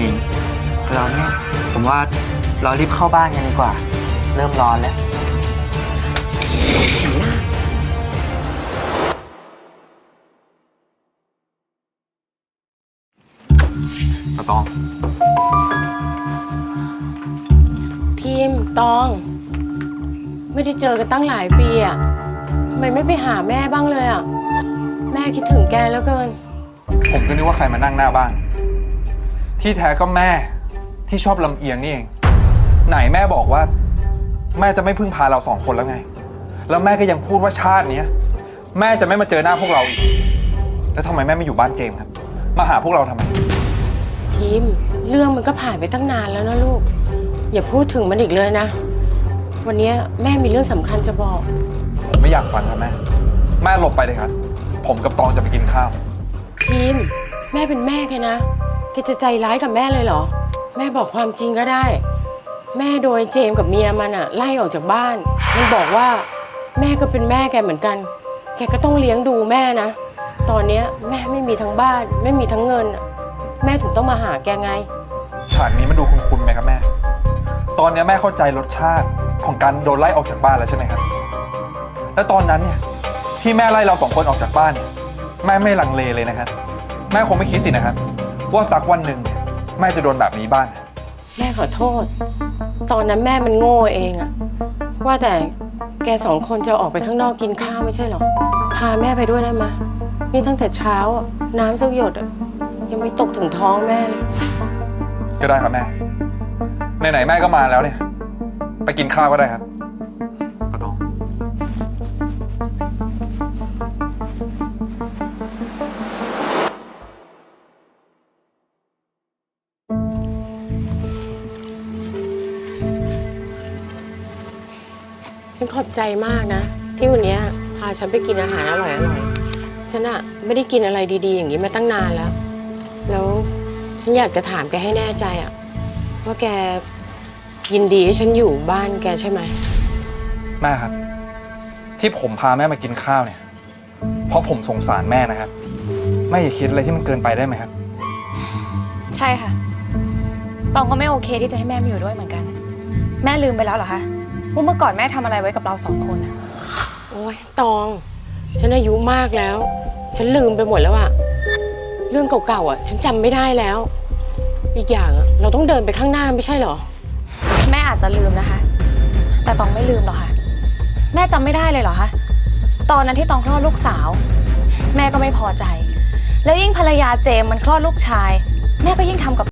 เองเราเนี่ยผมว่าเรารีบเข้าบ้านกันดีกว่า เริ่มร้อนแล้ว ตาตองทีมตอง ไม่ได้เจอกันตั้งหลายปีอะทำไมไม่ไปหาแม่บ้างเลยอะแม่คิดถึงแกแล้วเกิน ผมก็นึกว่าใครมานั่งหน้าบ้าน ที่แท้ก็แม่ที่ชอบลำเอียงนี่เอง ไหนแม่บอกว่า แม่จะไม่พึ่งพาเราสองคนแล้วไง แล้วแม่ก็ยังพูดว่าชาติเนี้ยแม่จะไม่มาเจอหน้าพวกเราอีก แล้วทำไมแม่ไม่อยู่บ้านเจมส์ครับ มาหาพวกเราทำไมทีมเรื่องมันก็ผ่านไปตั้งนานแล้วนะลูก อย่าพูดถึงมันอีกเลยนะ วันนี้แม่มีเรื่องสำคัญจะบอก ผมไม่อยากฟังครับแม่ แม่หลบไปเลยครับ ผมกับตองจะไปกินข้าวทีมแม่เป็นแม่แกนะ แกจะใจร้ายกับแม่เลยเหรอ แม่บอกความจริงก็ได้ แม่โดยเจมส์กับเมียมันอะไล่ออกจากบ้าน มันบอกว่าแม่ก็เป็นแม่แกเหมือนกัน แกก็ต้องเลี้ยงดูแม่นะ ตอนเนี้ยแม่ไม่มีทั้งบ้าน ไม่มีทั้งเงินอะแม่ถึงต้องมาหาแกไง ฉากนี้มันดูคุ้นๆไหมครับแม่ ตอนนี้แม่เข้าใจรสชาติของการโดนไล่ออกจากบ้านแล้วใช่ไหมครับ แล้วตอนนั้นเนี่ยที่แม่ไล่เราสองคนออกจากบ้านเนี่ยแม่ไม่ลังเลเลยนะครับ แม่คงไม่คิดสินะครับ ว่าสักวันหนึ่งเนี่ยแม่จะโดนแบบนี้บ้าง แม่ขอโทษ ตอนนั้นแม่มันโง่เองอะว่าแต่แกสองคนจะออกไปข้างนอกกินข้าวไม่ใช่เหรอ พาแม่ไปด้วยได้ไหมนี่ตั้งแต่เช้าอะน้ำสักหยดอะยังไม่ตกถึงท้องแม่เลย ก็ได้ครับแม่ ไหนๆแม่ก็มาแล้วเนี่ย ไปกินข้าวก็ได้ครับ ฉันขอบใจมากนะ ที่วันเนี้ยพาฉันไปกินอาหารอร่อยๆฉันอะไม่ได้กินอะไรดีๆ อย่างนี้มาตั้งนานแล้ว แล้วฉันอยากจะถามแกให้แน่ใจอะว่าแกยินดีให้ฉันอยู่บ้านแกใช่ไหมแม่ครับ ที่ผมพาแม่มากินข้าวเนี่ย เพราะผมสงสารแม่นะครับแม่อย่าคิดอะไรที่มันเกินไปได้ไหมครับ ใช่ค่ะ ตองก็ไม่โอเคที่จะให้แม่มาอยู่ด้วยเหมือนกัน แม่ลืมไปแล้วเหรอคะ ว่าเมื่อก่อนแม่ทำอะไรไว้กับเราสองคนอะโอ้ยตอง ฉันอายุมากแล้ว ฉันลืมไปหมดแล้วอะเรื่องเก่าๆอะฉันจำไม่ได้แล้ว อีกอย่างอะเราต้องเดินไปข้างหน้าไม่ใช่เหรอ แม่อาจจะลืมนะคะ แต่ตองไม่ลืมหรอกค่ะ แม่จำไม่ได้เลยเหรอคะ ตอนนั้นที่ตองคลอดลูกสาว แม่ก็ไม่พอใจ แล้วยิ่งภรรยาเจมส์มันคลอดลูกชาย แม่ก็ยิ่งทำกับ